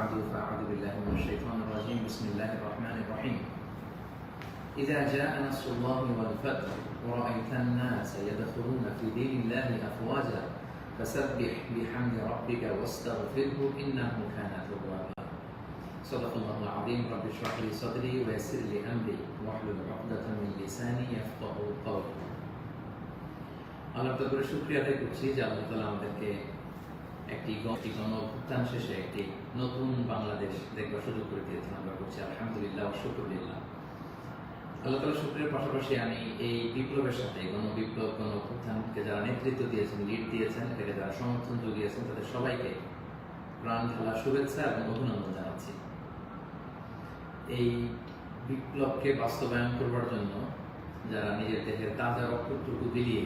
بعد فأعوذ بالله من الشيطان الرجيم بسم الله الرحمن الرحيم إذا جاء نصر الله والفتح ورأيت الناس يدخلون في دين الله أفواجا فسبح بحمد ربك واستغفره إنه كان توابا صدق الله العظيم رب اشرح لي صدري ويسر لي أمري واحلل عقدة من لساني يفقه قولي আল্লাহ তাআলার শুকরিয়া আদায় করছি যে আল্লাহ তাআলা আমাদেরকে একটি গণ শেষে একটি নতুন বাংলাদেশ দেখবার সুযোগ করে দিয়েছেন আমরা করছি আলহামদুলিল্লাহ শুক্রুলিল্লাহ। আল্লাহ তালা শুক্রের পাশাপাশি আমি এই বিপ্লবের সাথে গণ যারা নেতৃত্ব দিয়েছেন লিড দিয়েছেন, এটাকে যারা সমর্থন জুগিয়েছেন, তাদের সবাইকে প্রাণ ঢালা শুভেচ্ছা এবং অভিনন্দন জানাচ্ছি। এই বিপ্লবকে বাস্তবায়ন করবার জন্য যারা নিজের দেহের তাজা রক্তটুকু বিলিয়ে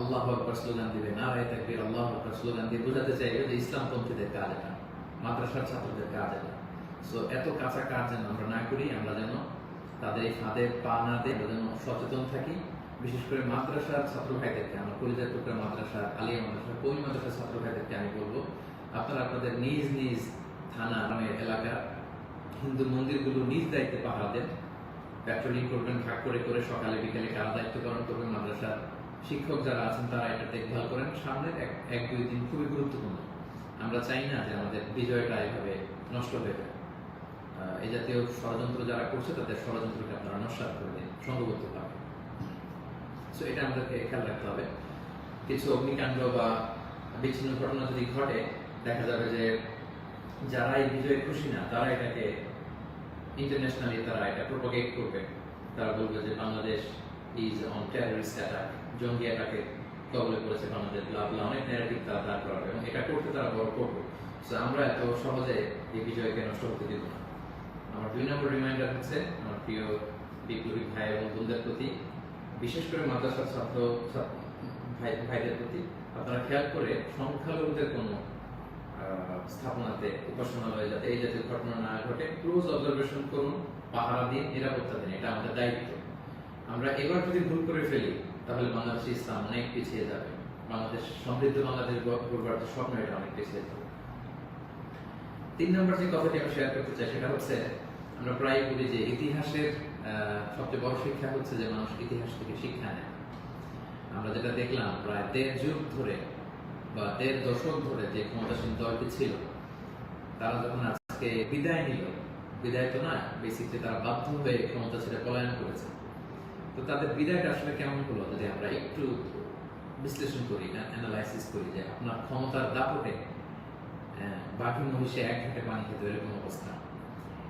আল্লাহ আকবর স্লোগান দিবে, নারায় তাকবীর, আল্লাহ আকবর স্লোগান দিয়ে বোঝাতে চাইবে যে ইসলামপন্থীদের কাজ এটা, মাদ্রাসার ছাত্রদের কাজ এটা। সো এত কাঁচা কাজ যেন আমরা না করি, আমরা যেন তাদের এই ফাঁদে পা না দিয়ে আমরা যেন সচেতন থাকি। বিশেষ করে মাদ্রাসার ছাত্র ভাইদেরকে আমরা কলিজার টুকরা মাদ্রাসা আলিয়া মাদ্রাসা কমি মাদ্রাসার ছাত্র ভাইদেরকে আমি বলব, আপনারা আপনাদের নিজ নিজ থানা নামের এলাকা, হিন্দু মন্দিরগুলো নিজ দায়িত্বে পাহারা দেন। প্যাট্রোলিং করবেন ভাগ করে করে সকালে, বিকেলে কারা দায়িত্ব পালন করবেন মাদ্রাসার? শিক্ষক যারা আছেন, তারা এটা দেখভাল করেন। সামনের এক এক, দুই দিন খুবই গুরুত্বপূর্ণ। আমরা চাই না যে আমাদের বিজয়টা এভাবে নষ্ট হয়ে যায়। এই জাতীয় ষড়যন্ত্র যারা করছে, তাদের ষড়যন্ত্রকে আপনারা নস্বাত করে দিন সংঘবদ্ধভাবে সো এটা আমাদেরকে খেয়াল রাখতে হবে। কিছু অগ্নিকাণ্ড বা বিচ্ছিন্ন ঘটনা যদি ঘটে, দেখা যাবে যে যারা এই বিজয়ে খুশি না, তারা এটাকে ইন্টারন্যাশনালি তারা এটা প্রোপাগেট করবে। তারা বলবে যে Bangladesh is on terrorist attack জঙ্গি অ্যাটাকে কবলে করেছে আমাদের ব্লা অনেক ন্যারেটিভ তারা দাঁড় করাবে এবং এটা করতে তারা বড় করবে। সো আমরা এত সহজে এই বিজয়কে নষ্ট হতে দিব না। আমার দুই নম্বর রিমাইন্ডার হচ্ছে আমার প্রিয় বিপ্লবী ভাই এবং বোনদের প্রতি, বিশেষ করে মাদ্রাসার ছাত্র ভাই, ভাইদের প্রতি আপনারা খেয়াল করে সংখ্যালঘুদের কোনো স্থাপনাতে, উপাসনালয়ে যাতে এই জাতীয় ঘটনা না ঘটে ক্লোজ অবজারভেশন করুন, পাহারা দিন, নিরাপত্তা দিন, এটা আমাদের দায়িত্ব। আমরা এবার যদি ভুল করে ফেলি তাহলে বাংলাদেশ ইসলাম অনেক পিছিয়ে যাবে। বাংলাদেশ, সমৃদ্ধ বাংলাদেশ গড়বার স্বপ্ন এটা অনেক পিছিয়ে যাবে। তিন নম্বর যে কথাটি আমি শেয়ার করতে চাই সেটা হচ্ছে, আমরা প্রায় বলি যে ইতিহাসের সবচেয়ে বড় শিক্ষা হচ্ছে যে মানুষ ইতিহাস থেকে শিক্ষা নেয়। আমরা যেটা দেখলাম, প্রায় দেড় যুগ ধরে বা দেড় দশক ধরে যে ক্ষমতাসীন দলটি ছিল, তারা যখন আজকে বিদায় নিল, বিদায় তো না বেসিকলি তারা বাধ্য হয়ে ক্ষমতা ছেড়ে পলায়ন করেছে। তো তাদের বিদায়টা আসলে কেমন হলো? যদি আমরা একটু বিশ্লেষণ করি না অ্যানালাইসিস করি যে আপনার ক্ষমতার দাপটে বাকি মহিষে এক ঘাটে পানি খেতে, এরকম অবস্থা।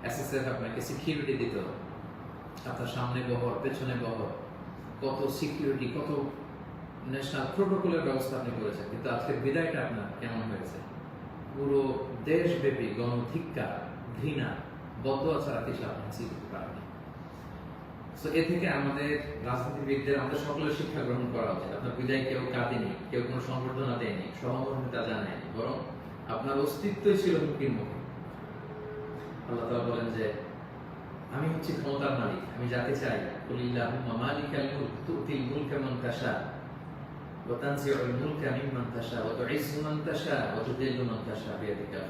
এসএসএফ আপনাকে সিকিউরিটি দিত। আপনার সামনে বহর, পেছনে বহর, কত সিকিউরিটি কত ন্যাশনাল প্রোটোকলের ব্যবস্থা আপনি করেছেন। কিন্তু আজকের বিদায়টা আপনার কেমন হয়েছে? পুরো দেশব্যাপী গণধিক্কার, ঘৃণা, বদয়া ছাড়া কিছু আপনি হাসিল করতে So, এ থেকে আমাদের রাজনীতিবিদদের আমাদের সকলের শিক্ষা গ্রহণ করা উচিত। আপনার বিদায় কেউ কাঁদেনি কেউ কোনো সংবর্ধনা দেয়নি সহমর্মিতা জানায়নি। বরং আপনার অস্তিত্বই ছিল হুমকির মুখে। আল্লাহ তাআলা বলেন যে আমি হচ্ছি ক্ষমতার মালিক আমি যাকে চাই। কুলিল্লাহুম্মা মালিকাল মুলক তুতিল মুলকা মান তাশা ওয়া তানজিউল মুলকা মিম্মান তাশা ওয়া তুইজ্জু মান তাশা ওয়া মান তাশা বিয়াদিকা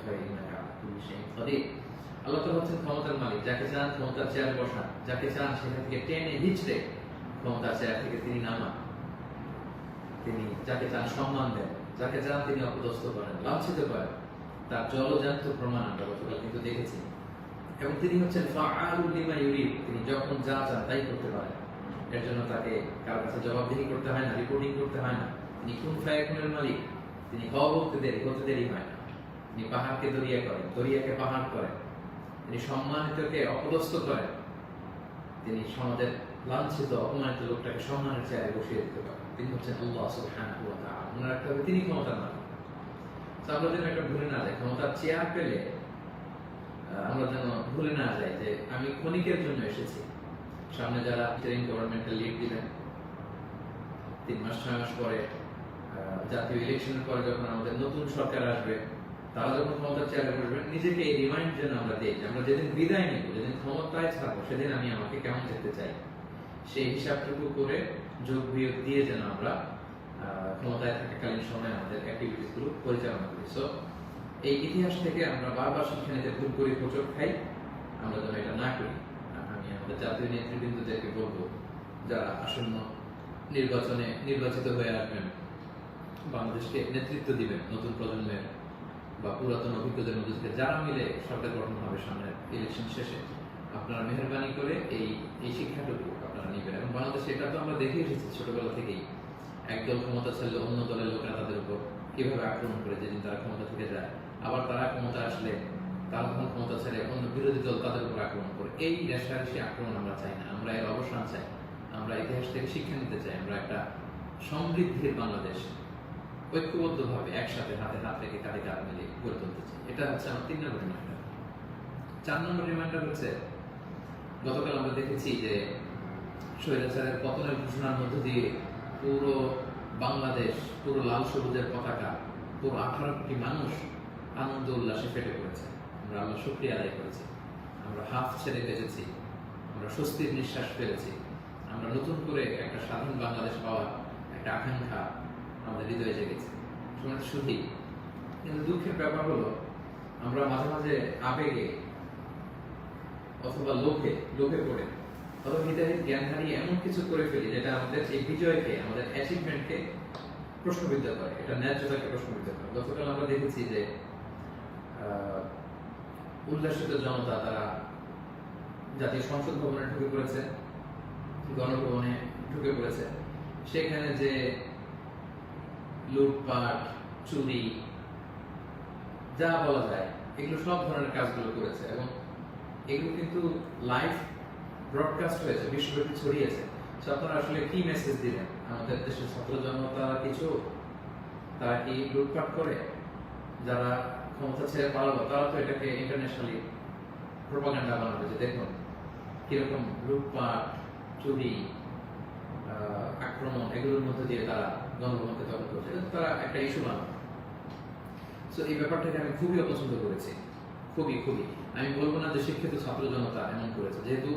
আল্লাহ তাআলা হচ্ছেন ক্ষমতার মালিক, যাকে চান ক্ষমতার চেয়ারে বসান যাকে চান সেখান থেকে টেনে হিচড়ে ক্ষমতার চেয়ার থেকে তিনি নামান। তিনি যাকে চান সম্মান দেন, যাকে চান তিনি অপদস্থ করেন, লাঞ্ছিত করেন। তার জলজান্ত প্রমাণ আমরা গতকাল কিন্তু দেখেছি। এবং তিনি হচ্ছেন ফাআলুল লিমা ইউরিদ তিনি যখন যা চান তাই করতে পারেন। এর জন্য তাকে কারোর কাছে জবাবদিহি করতে হয় না রিপোর্টিং করতে হয় না। তিনি কোন ফায়াকুনের মালিক, তিনি হওয়া বলতে দেরি, হতে দেরি হয় না। তিনি পাহাড়কে দরিয়া করেন, দরিয়াকে পাহাড় করেন। তিনি সম্মানিতকে অপদস্থ করেন। তিনি সমাজের লাঞ্ছিত, অপমানিত লোকটাকে সম্মানের চেয়ারে বসিয়ে দিতে পারেন। তিনি হচ্ছেন আল্লাহ ওনার একটা তিনি ক্ষমতার না। আমরা যেন একটা ভুলে না যাই, ক্ষমতার চেয়ার পেলে আমরা যেন ভুলে না যাই যে আমি ক্ষণিকের জন্য এসেছি। সামনে যারা ইন্টারিম গভর্নমেন্টের লিড দিবেন, তিন মাস, ছয় মাস পরে জাতীয় ইলেকশনের পরে যখন আমাদের নতুন সরকার আসবে তারা যখন ক্ষমতার চেয়ারে বসবেন, নিজেকে এই রিমাইন্ড যেন আমরা দিই আমরা যেদিন বিদায় নিব, যেদিন ক্ষমতায় থাকব সেদিন আমি আমাকে কেমন যেতে চাই। সেই হিসাবটুকু করে যোগ বিয়োগ দিয়ে যেন আমরা ক্ষমতায় থাকাকালীন সময় আমাদের অ্যাক্টিভিটিসগুলো পরিচালনা করি। সো এই ইতিহাস থেকে আমরা বারবার শিক্ষা নিতে ভুল করি হোঁচট খাই, আমরা যেন এটা না করি। আমি আমাদের জাতীয় নেতৃবৃন্দদেরকে বলব, যারা আসন্ন নির্বাচনে নির্বাচিত হয়ে আসবেন, বাংলাদেশকে নেতৃত্ব দিবেন নতুন প্রজন্মের বা পুরাতন অভিজ্ঞদের মধ্যে থেকে যারা মিলে সরকার গঠন হবে সামনের ইলেকশন শেষে, আপনারা মেহরবানি করে এই এই শিক্ষাটুকু আপনারা নেবেন। এবং বাংলাদেশে এটা তো আমরা দেখে এসেছি ছোটবেলা থেকেই। একদল ক্ষমতা ছাড়লে অন্য দলের লোকেরা তাদের উপর কীভাবে আক্রমণ করে, যেদিন তারা ক্ষমতা থেকে যায়। আবার তারা ক্ষমতা আসলে তারা যখন ক্ষমতা ছেড়ে অন্য বিরোধী দল তাদের উপর আক্রমণ করে। এই রেশারেশি আক্রমণ আমরা চাই না, আমরা এর অবসান চাই। আমরা ইতিহাস থেকে শিক্ষা নিতে চাই। আমরা একটা সমৃদ্ধির বাংলাদেশ ঐক্যবদ্ধভাবে একসাথে হাতে হাত রেখে কাঁধে কাঁধ মিলিয়ে গড়ে তুলতে চাই। এটা হচ্ছে আমার তিন নম্বর রিমাইন্ডার চার নম্বর রিমাইন্ডার হচ্ছে, গতকাল আমরা দেখেছি যে স্বৈরাচারের পতনের ঘোষণার মধ্য দিয়ে পুরো বাংলাদেশ, পুরো লাল সবুজের পতাকা, পুরো আঠারো কোটি মানুষ আনন্দ উল্লাসে ফেটে পড়েছে। আমরা আল্লাহ শুক্রিয়া আদায় করেছি। আমরা হাফ ছেড়ে বেঁচেছি আমরা স্বস্তির নিঃশ্বাস ফেলেছি। আমরা নতুন করে একটা স্বাধীন বাংলাদেশ পাওয়ার একটা আকাঙ্ক্ষা আমাদের হৃদয়ে জেগেছে। শুনে শুধু কিন্তু দুঃখের ব্যাপার হলো, আমরা মাঝে মাঝে আবেগে অথবা লোভে লোভে পড়ে। অথবা হৃদয়ের জ্ঞান হারিয়ে এমন কিছু করে ফেলি যেটা আমাদের এই বিজয়কে, আমাদের অ্যাচিভমেন্টকে প্রশ্নবিদ্ধ করে। এটা ন্যায্যতাকে প্রশ্নবিদ্ধ করে। গতকাল আমরা দেখেছি যে উল্লাসিত জনতা তারা জাতীয় সংসদ ভবনে ঢুকে পড়েছে, গণভবনে ঢুকে পড়েছে। সেখানে যে লুটপাট, চুরি, যা বলা যায়, এগুলো সব ধরনের কাজগুলো করেছে এবং এগুলো কিন্তু লাইভ ব্রডকাস্ট হয়েছে, বিশ্বব্যাপী ছড়িয়েছে। তো আপনারা আসলে কি মেসেজ দিলেন? আমাদের দেশের ছাত্র জনতা কিছু তারা কি লুটপাট করে? যারা ক্ষমতা ছেড়ে পালালো, তারা তো এটাকে ইন্টারন্যাশনালি প্রোপাগান্ডা বানাবে যে দেখুন কীরকম লুটপাট, চুরি আক্রমণ এগুলোর মধ্যে দিয়ে তারা গণভবনকে দখল করছে তারা একটা ইস্যু বানাবে তো এই ব্যাপারটাকে আমি খুবই অপছন্দ করেছি। খুবই খুবই। আমি বলব না যে শিক্ষিত ছাত্র জনতা এমন করেছে। যেহেতু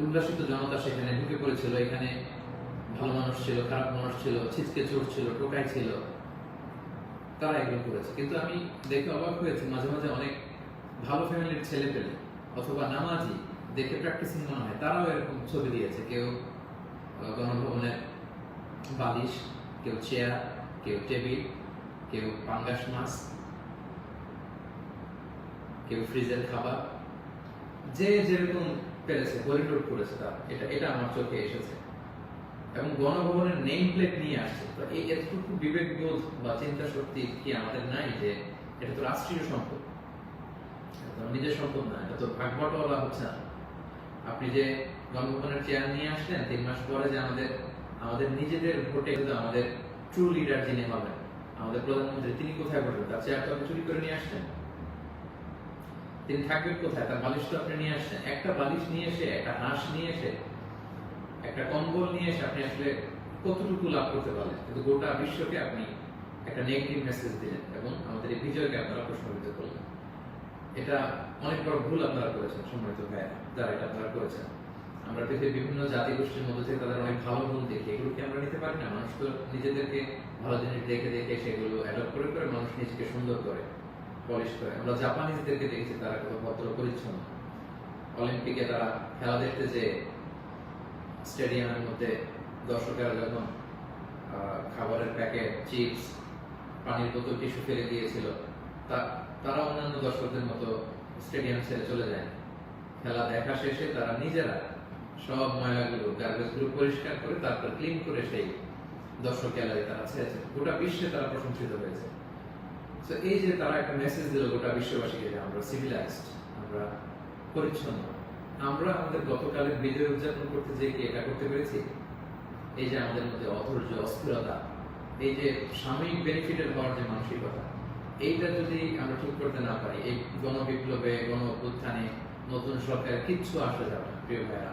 উল্লাসিত জনতা সেখানে ঢুকে পড়েছিল, এখানে ভালো মানুষ ছিল, খারাপ মানুষ ছিল ছিচকে চোর ছিল, টোকাই ছিল, তারা এগুলো করেছে। কিন্তু আমি দেখে অবাক হয়েছি, মাঝে মাঝে অনেক ভালো ফ্যামিলির ছেলে পেলে অথবা নামাজি দেখে প্র্যাকটিসিং মনে হয়, তারাও এরকম ছবি দিয়েছে। কেউ গণভবনের বালিশ, কেউ চেয়ার, কেউ টেবিল, কেউ পাঙ্গাস মাছ, কেউ ফ্রিজের খাবার। যে যেরকম পেরেছে হরিলোড করেছে তার, এটা এটা আমার চোখে এসেছে। এবং গণভবনের নেম প্লেট নিয়ে আসছে। তো এই এতটুকু বিবেকবোধ বা চিন্তা শক্তি কি আমাদের নাই যে এটা তো রাষ্ট্রীয় সম্পদ? নিজের সম্পদ না, এটা তো ভাগ বটোয়ারা হচ্ছে না। আপনি যে গণভবনের চেয়ার নিয়ে আসলেন, তিন মাস পরে যে আমাদের আমাদের নিজেদের ভোটে আমাদের ট্রু লিডার যিনি হবেন, আমাদের প্রধানমন্ত্রী, তিনি কোথায় বসবেন তার চেয়ার তো আপনি চুরি করে নিয়ে আসছেন। তিনি থাকবেন কোথায়? তার বালিশ তো আপনি নিয়ে আসছেন। একটা বালিশ নিয়ে এসে, একটা হাঁস নিয়ে এসে, একটা কম্বল নিয়ে এসে আপনি আসলে কতটুকু লাভ করতে পারলেন? কিন্তু গোটা বিশ্বকে আপনি একটা নেগেটিভ মেসেজ দিলেন এবং আমাদের এই বিজয়কে আপনারা প্রশ্নবিদ্ধ করলেন। এটা অনেক বড় ভুল আপনারা করেছেন সম্মানিত ভাইয়া যারা এটা আপনারা করেছেন। আমরা পৃথিবীর বিভিন্ন জাতি গোষ্ঠীর মধ্যে থেকে তাদের অনেক ভালো গুণ দেখি, এগুলো কি আমরা নিতে পারি না? মানুষ তো নিজেদেরকে ভালো জিনিস দেখে দেখে সেগুলো অ্যাডপ্ট করে করে মানুষ নিজেকে সুন্দর করে পলিশ করে। আমরা জাপানিজদেরকে দেখেছি, তারা কত ভদ্র পরিচ্ছন্ন। অলিম্পিকে তারা খেলা দেখতে যে স্টেডিয়ামের মধ্যে দর্শকেরা যখন খাবারের প্যাকেট চিপস পানির বোতল টিস্যু ফেলে দিয়েছিল, তা, তারা অন্যান্য দর্শকদের মতো স্টেডিয়াম ছেড়ে চলে যায়। খেলা দেখা শেষে তারা নিজেরা সব ময়লাগুলো গার্বেজগুলো পরিষ্কার করে তারপর ক্লিন করে সেই দর্শক গ্যালারি তারা ছেড়েছে গোটা বিশ্বে তারা প্রশংসিত হয়েছে। তো এই যে তারা একটা মেসেজ দিল গোটা বিশ্ববাসীকে যে আমরা সিভিলাইজড আমরা পরিচ্ছন্ন। আমরা আমাদের গতকালের বিজয় উদযাপন করতে যে কি এটা করতে পেরেছি? এই যে আমাদের মধ্যে অধৈর্য, অস্থিরতা, এই যে সাময়িক বেনিফিটেড হওয়ার যে মানসিকতা, এইটা যদি আমরা ঠিক করতে না পারি, এই গণবিপ্লবে গণ অভ্যুত্থানে নতুন সরকার কিচ্ছু আসা যাবে না, প্রিয় ভাইরা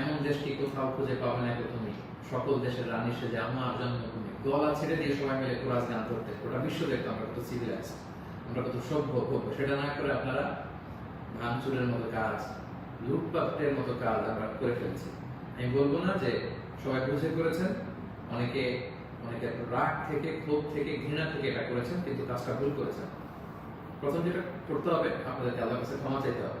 এমন দেশ কি কোথাও খুঁজে পাবে না তুমি সকল দেশের রানী সেজে আমার জন্মভূমি। গলা ছেড়ে দিয়ে সবাই মিলে কোরআস গান করতে গোটা বিশ্ব দেখতো আমরা কত সিভিলাইজ আমরা কত সভ্য ভব্য সেটা না করে আপনারা ভাঙচুরের মতো কাজ, লুটপাটের মতো কাজ আমরা করে ফেলছি। আমি বলব না যে সবাই বুঝে করেছেন, অনেকে অনেকে রাগ থেকে, ক্ষোভ থেকে, ঘৃণা থেকে এটা করেছেন, কিন্তু কাজটা ভুল করেছেন। প্রথম যেটা করতে হবে, আপনাদেরকে আল্লাহর কাছে ক্ষমা চাইতে হবে।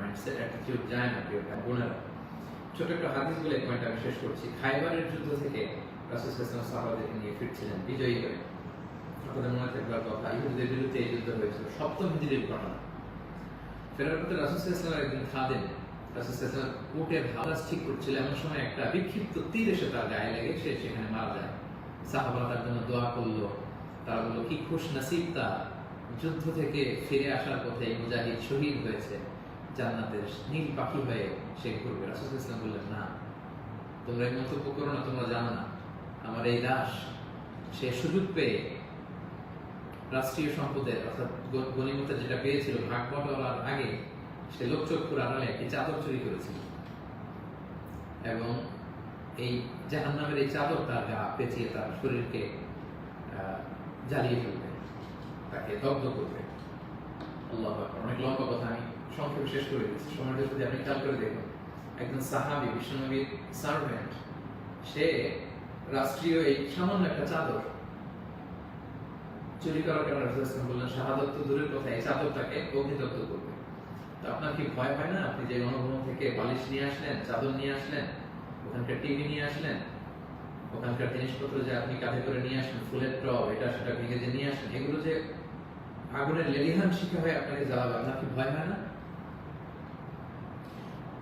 মাইন্ডসেট অ্যাটিটিউড যায় না প্রিয় ভাই বোনেরা ছোট একটা হাদিস বলে পয়েন্ট আমি শেষ করছি। খাইবারের যুদ্ধ থেকে রাসূল সাহাবাদেরকে নিয়ে ফিরছিলেন, বিজয়ী আপনাদের মনে কথা ইহুদিদের বিরুদ্ধে এই যুদ্ধ হয়েছিল, সপ্তম ঘটনা। ফেরার পথে রাসূল একদিন খাদেন। রাসূল উটের ঠিক করছিল, এমন সময় একটা বিক্ষিপ্ত তীর এসে তার গায়ে লেগে, সে সেখানে মারা যায়। সাহাবারা তার জন্য দোয়া করল। তারা বলল, কি খুশ নসিব তার যুদ্ধ থেকে ফিরে আসার পথে মুজাহিদ শহীদ হয়েছে। জান্নাতের নীল পাখি হয়ে সে ঘুরবে। রাসূল ইসলাম বললেন, না, তোমরা এই মন্তব্য করো না, তোমরা জানো না। আমার এই দাস, সে সুযোগ পেয়ে রাষ্ট্রীয় সম্পদের অর্থাৎ গণিমতের যেটা পেয়েছিল ভাগ বটলার আগে, সে লোকচক্ষুর আড়ালে একটি চাদর চুরি করেছিল। এবং এই জাহান নামের এই চাদর তার গা পেঁচিয়ে তার শরীরকে জ্বালিয়ে ফেলবে, তাকে দগ্ধ করবে। আল্লাহ অনেক লম্বা কথা আমি সংক্ষেপে শেষ করে। দিচ্ছি সময়টা যদি আপনি খেয়াল করে দেখুন, একজন সাহাবি বিশ্বনবীর সার্ভেন্ট সে রাষ্ট্রীয় এই সামান্য একটা চাদর চুরি করার কারণে বললেন, শাহাদত তো দূরের কথা, এই চাদরটাকে অগ্নিদগ্ধ করবে। তো আপনার কি ভয় হয় না? আপনি যে গণভবন থেকে বালিশ নিয়ে আসলেন, চাদর নিয়ে আসলেন, ওখানকার টিভি নিয়ে আসলেন, ওখানকার জিনিসপত্র যে আপনি কাঁধে করে নিয়ে আসলেন ফুলের টব, এটা সেটা ভেঙে যে নিয়ে আসলেন এগুলো যে আগুনের লেলিহান শিখে হয়ে আপনাকে জ্বালাবে, আপনার কি ভয় হয় না?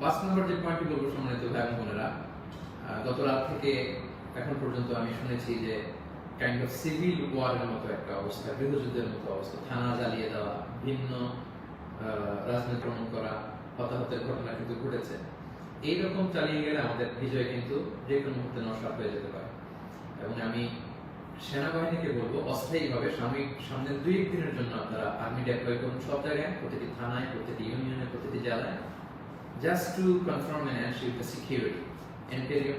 পাঁচ নম্বর যে পয়েন্টটি বলব সম্মানিত ভাই এবং বোনেরা গত রাত থেকে এখন পর্যন্ত আমি শুনেছি যে কাইন্ড অফ সিভিল ওয়ারের মতো একটা অবস্থা, গৃহযুদ্ধের মতো অবস্থা, থানা জ্বালিয়ে দেওয়া, ভিন্ন রাজনীতি ভ্রমণ করা, হতাহতের ঘটনা কিন্তু ঘটেছে। এইরকম চালিয়ে গেলে আমাদের বিজয় কিন্তু যে কোনো মুহূর্তে নষ্ট হয়ে যেতে পারে। এবং আমি সেনাবাহিনীকে বলব, অস্থায়ীভাবে সাময়িক, সামনের দুই দিনের জন্য আপনারা আর্মি ডেপ্লয় করুন। সব জায়গায়, প্রতিটি থানায়, প্রতিটি ইউনিয়নে প্রতিটি জেলায়। Confirm and ensure the security. Interim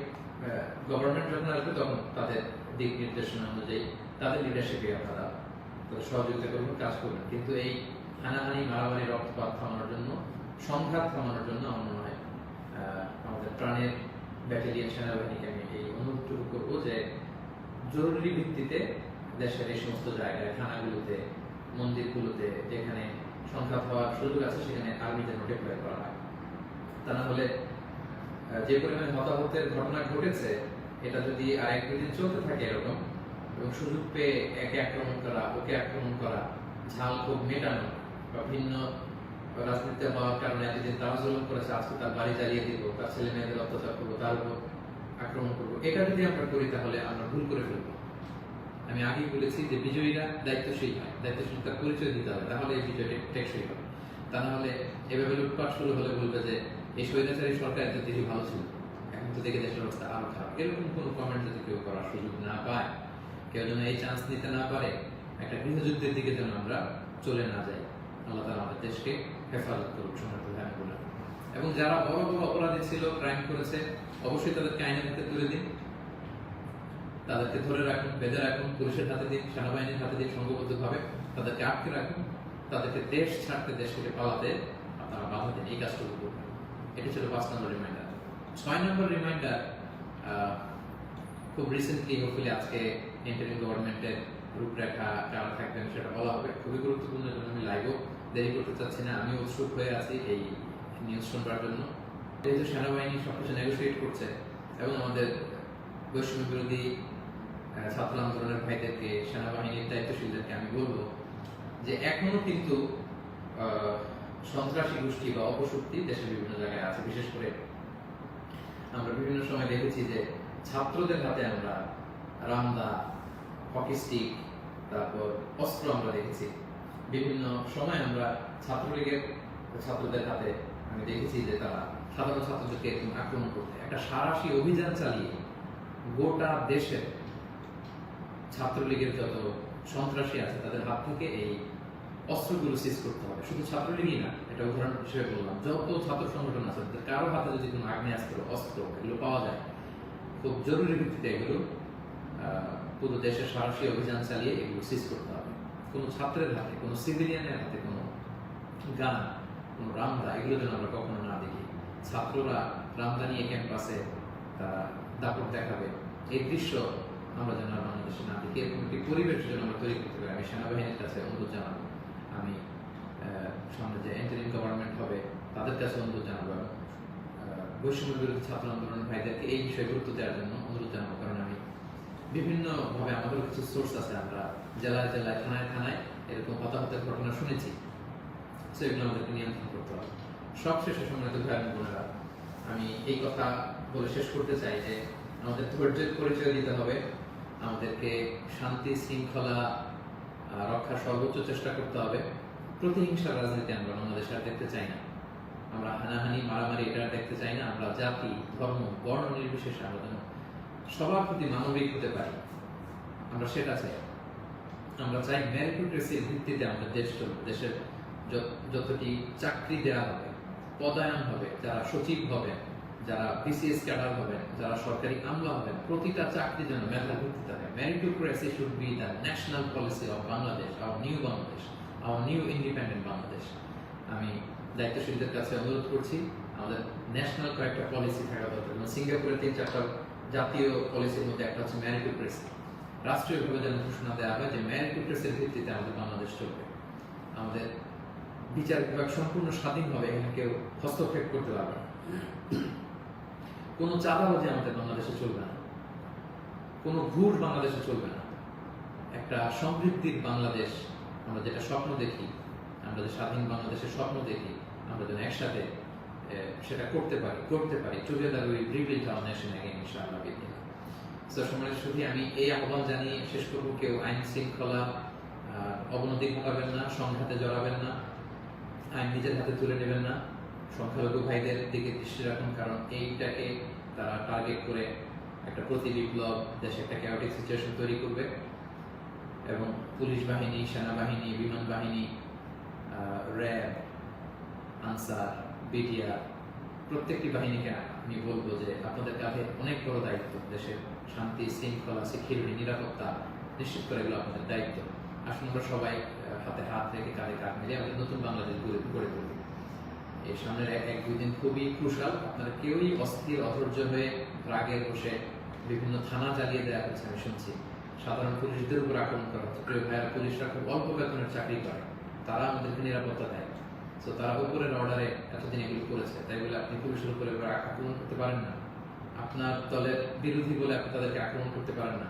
government যখন আসবে, তখন তাদের দিক নির্দেশনা অনুযায়ী তাদের লিডারশিপে আপনারা সহযোগিতা করবেন, কাজ করবেন কিন্তু এই হানাহানি, মারামারি, রক্তপাত থামানোর জন্য, সংঘাত থামানোর জন্য আমার মনে হয় আমাদের প্রাণের ব্যাটালিয়ন সেনাবাহিনীকে আমি এই অনুরোধটুকু করব যে জরুরি ভিত্তিতে দেশের এই সমস্ত জায়গায়, থানাগুলোতে, মন্দিরগুলোতে যেখানে সংঘাত হওয়ার সুযোগ আছে, সেখানে আর্মি যেন ডেপ্লয় করা হয় তা না হলে যে পরিমাণে হতাহতের ঘটনা ঘটেছে, এটা যদি আর এক দুদিন চলতে থাকে এরকম, এবং সুযোগ পেয়ে একে আক্রমণ করা, ওকে আক্রমণ করা, ঝাল খুব মেটানো, বা ভিন্ন রাজনীতিতে হওয়ার কারণে এতদিন তারা জুলুম করেছে, আজকে তার বাড়ি জ্বালিয়ে দিব, তার ছেলে মেয়েদের অত্যাচার করব, তার উপর আক্রমণ করব, এটা যদি আমরা করি তাহলে আমরা ভুল করে ফেলব। আমি আগেই বলেছি যে বিজয়ীরা দায়িত্বশীল হয় দায়িত্বশীলতার পরিচয় দিতে হবে, তাহলে এই বিজয়টা টেকসই হবে। তা না হলে এভাবে লুটপাট শুরু হলে বলবে যে এই স্বৈরাচারী সরকার এত দেশে ভালো ছিল। এখন তো দেখে দেশের অবস্থা আরও খারাপ। এরকম কোনো কমেন্ট যদি কেউ করার সুযোগ না পায়, কেউ যেন এই চান্স নিতে না পারে, একটা গৃহযুদ্ধের দিকে যেন আমরা চলে না যাই, আল্লাহ তালা আমাদের দেশকে হেফাজত করুক হ্যাঁ বলে এবং যারা বড় বড় অপরাধী ছিল ক্রাইম করেছে, অবশ্যই তাদেরকে আইনের হাতে তুলে দিন। তাদেরকে ধরে রাখুন, বেঁধে রাখুন, পুলিশের হাতে দিন, সেনাবাহিনীর হাতে দিন, সংঘবদ্ধভাবে তাদেরকে আটকে রাখুন। তাদেরকে দেশ ছাড়তে, দেশ থেকে পালাতে আপনারা বাধা দিন। এই কাজটুকু করবেন এটি ছিল পাঁচ নম্বর রিমাইন্ডার ছয় নম্বর রিমাইন্ডার খুব রিসেন্টলি হোপফুলি আজকে ইন্টারিম গভর্নমেন্টের রূপরেখা যারা থাকবেন সেটা বলা হবে। খুবই গুরুত্বপূর্ণ জন্য আমি লাইভও দেরি করতে চাচ্ছি না। আমি উৎসুক হয়ে আছি এই নিউজ শুনবার জন্য। যেহেতু সেনাবাহিনী সবকিছু নেগোসিয়েট করছে এবং আমাদের বৈষম্য বিরোধী ছাত্র আন্দোলনের ভাইদেরকে, সেনাবাহিনীর দায়িত্বশীলদেরকে আমি বলব যে এখনও কিন্তু সন্ত্রাসী গোষ্ঠী বা অপশক্তি দেশের বিভিন্ন জায়গায় আছে। বিশেষ করে আমরা বিভিন্ন সময় দেখেছি যে ছাত্রদের হাতে আমরা রামদা, হকি স্টিক, তারপর অস্ত্র আমরা দেখেছি। বিভিন্ন সময় আমরা ছাত্রলীগের ছাত্রদের হাতে আমি দেখেছি যে তারা সাধারণ ছাত্রদেরকে এরকম আক্রমণ করতে। একটা সারাশি অভিযান চালিয়ে গোটা দেশের ছাত্রলীগের যত সন্ত্রাসী আছে, তাদের হাত থেকে এই অস্ত্রগুলো সিজ করতে হবে। শুধু ছাত্রলীগই না, এটা উদাহরণ হিসেবে বললাম। যত ছাত্র সংগঠন আছে কারও হাতে যদি কোনো আগ্নেয়াস্ত্র, অস্ত্র, এগুলো পাওয়া যায়, খুব জরুরি ভিত্তিতে এগুলো পুরো দেশে সাহসী অভিযান চালিয়ে এগুলো সিজ করতে হবে। কোনো ছাত্রের হাতে, কোনো সিভিলিয়ানের হাতে, কোনো গান, কোনো রামদা, এগুলো যেন আমরা কখনো না দেখি। ছাত্ররা রামদা নিয়ে ক্যাম্পাসে তারা দাপট দেখাবে। এই দৃশ্য আমরা যেন বাংলাদেশে না দেখি। এরকম একটি পরিবেশ যেন আমরা তৈরি করতে পারি। আমি সেনাবাহিনীর কাছে অনুরোধ জানাব। আমি সামনে যে এন্টারিং গভর্নমেন্ট হবে তাদের কাছে অনুরোধ জানাব এবং আহ, বৈষম্য বিরোধী ছাত্র আন্দোলন ভাইদেরকে এই বিষয়ে গুরুত্ব দেওয়ার জন্য অনুরোধ জানাব। কারণ আমি বিভিন্নভাবে আমাদের কিছু সোর্স আছে আমরা জেলায় জেলায় থানায় থানায় এরকম হতাহতের ঘটনা শুনেছি। তো এগুলো আমাদেরকে নিয়ন্ত্রণ করতে হবে। সব শেষে সম্মানিত ভাই বোনেরা আমি এই কথা বলে শেষ করতে চাই যে আমাদের ধৈর্যের পরিচয় দিতে হবে। আমাদেরকে শান্তি শৃঙ্খলা রক্ষার সর্বোচ্চ চেষ্টা করতে হবে। প্রতিহিংসার রাজনীতি আমরা বাংলাদেশে আর দেখতে চাই না। আমরা হানাহানি, মারামারি এটা দেখতে চাই না। আমরা জাতি, ধর্ম, বর্ণ নির্বিশেষে আমরা যেন সবার প্রতি মানবিক হতে পারি। আমরা সেটা চাই। আমরা চাই মেরিটোক্রেসির ভিত্তিতে আমাদের দেশ চলবে দেশের যত- যতটি চাকরি দেওয়া হবে, পদায়ন হবে, যারা সচিব হবেন যারা বিসিএস ক্যাডার হবেন, যারা সরকারি আমলা হবেন, প্রতিটা চাকরি যেন ভিত্তিতে হবে meritocracy should be the national policy of Bangladesh our new Bangladesh our new independent Bangladesh আমি দায়িত্বশীলদের কাছে অনুরোধ করছি, আমাদের ন্যাশনাল কয়েকটা পলিসি থাকা দরকার। যেমন সিঙ্গাপুরের তিন চারটা জাতীয় পলিসির মধ্যে একটা হচ্ছে মেরিটোক্রেসি রাষ্ট্রীয়ভাবে যেন ঘোষণা দেওয়া হয় যে মেরিটোক্রেসির ভিত্তিতে আমাদের বাংলাদেশ চলবে। আমাদের বিচার বিভাগ সম্পূর্ণ স্বাধীনভাবে এখানে কেউ হস্তক্ষেপ করতে পারবে না। কোনো চাঁদাবাজি আমাদের বাংলাদেশে চলবে না। কোনো ভুল বাংলাদেশে চলবে না। একটা সমৃদ্ধির বাংলাদেশ, আমরা যেটা স্বপ্ন দেখি, আমরা যে স্বাধীন বাংলাদেশের স্বপ্ন দেখি, আমরা যেন একসাথে সেটা করতে পারি করতে পারি চলে we rebuild our nation again ইনশাআল্লাহ বিদিন তো আমি এই আহ্বান জানিয়ে শেষ করব, কেউ আইন শৃঙ্খলা অবনতি ঘটাবেন না, সংঘাতে জড়াবেন না, আইন নিজের হাতে তুলে নেবেন না। সংখ্যালঘু ভাইদের দিকে দৃষ্টি রাখুন, কারণ এইটাকে তারা টার্গেট করে একটা প্রতি বিপ্লব, দেশে একটা ক্যাওটিক সিচুয়েশন তৈরি করবে। এবং পুলিশ বাহিনী, সেনাবাহিনী, বিমান বাহিনী র্যাব, আনসার, বিডিআর, প্রত্যেকটি বাহিনীকে আমি বলব যে আপনাদের কাঁধে অনেক বড় দায়িত্ব। দেশের শান্তি, শৃঙ্খলা, সিকিউরিটি, নিরাপত্তা, নিশ্চিত করে এগুলো আপনাদের দায়িত্ব। আসুন আমরা সবাই হাতে হাত রেখে কাঁধে কাঁধ মিলিয়ে আমাদের নতুন বাংলাদেশ গড়ে গড়ে তুলি এই সামনের এক এক দুই দিন খুবই ক্রুশাল আপনারা কেউই অস্থির, অধৈর্য হয়ে রাগের বসে বিভিন্ন থানা জ্বালিয়ে দেওয়া হচ্ছে আমি শুনছি। সাধারণ পুলিশদের উপর আক্রমণ করা হচ্ছে। প্রিয় ভাইয়ারা, পুলিশরা খুব অল্প বেতনের চাকরি করে। তারা আমাদেরকে নিরাপত্তা দেয়। তো তারা উপরের অর্ডারে এতদিন এগুলো করেছে। তাই বলে আপনি পুলিশের উপরে আক্রমণ করতে পারেন না। আপনার দলের বিরোধী বলে আপনি তাদেরকে আক্রমণ করতে পারেন না।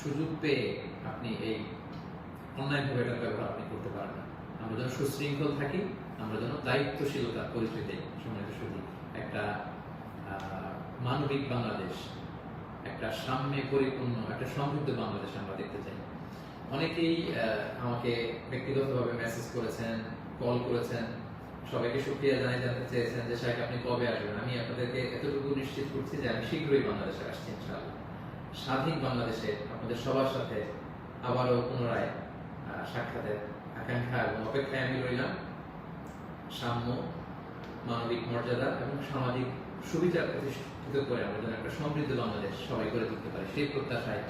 সুযোগ পেয়ে আপনি এই অন্যায়ভাবে এটা ব্যবহার আপনি করতে পারেন না। আমরা যেন সুশৃঙ্খল থাকি আমরা যেন দায়িত্বশীলতার পরিচয় দিই সম্মানিত শুধু একটা মানবিক বাংলাদেশ, একটা সাম্যে পরিপূর্ণ, একটা সমৃদ্ধ বাংলাদেশ আমরা দেখতে চাই। অনেকেই আমাকে ব্যক্তিগতভাবে মেসেজ করেছেন কল করেছেন। সবাইকে সুক্রিয়া জানাই জানতে চেয়েছেন যে সাহেব আপনি কবে আসবেন? আমি আপনাদেরকে এতটুকু নিশ্চিত করছি যে, আমি শীঘ্রই বাংলাদেশে আসছি, ইনশাআল্লাহ। স্বাধীন বাংলাদেশে আপনাদের সবার সাথে আবারও পুনরায় সাক্ষাতের আকাঙ্ক্ষা এবং অপেক্ষায় আমি রইলাম। সাম্য, মানবিক মর্যাদা এবং সামাজিক সুবিধা প্রতিষ্ঠিত করে আমরা যেন একটা সমৃদ্ধ বাংলাদেশ সবাই করে তুলতে পারি। সেই প্রত্যাশায়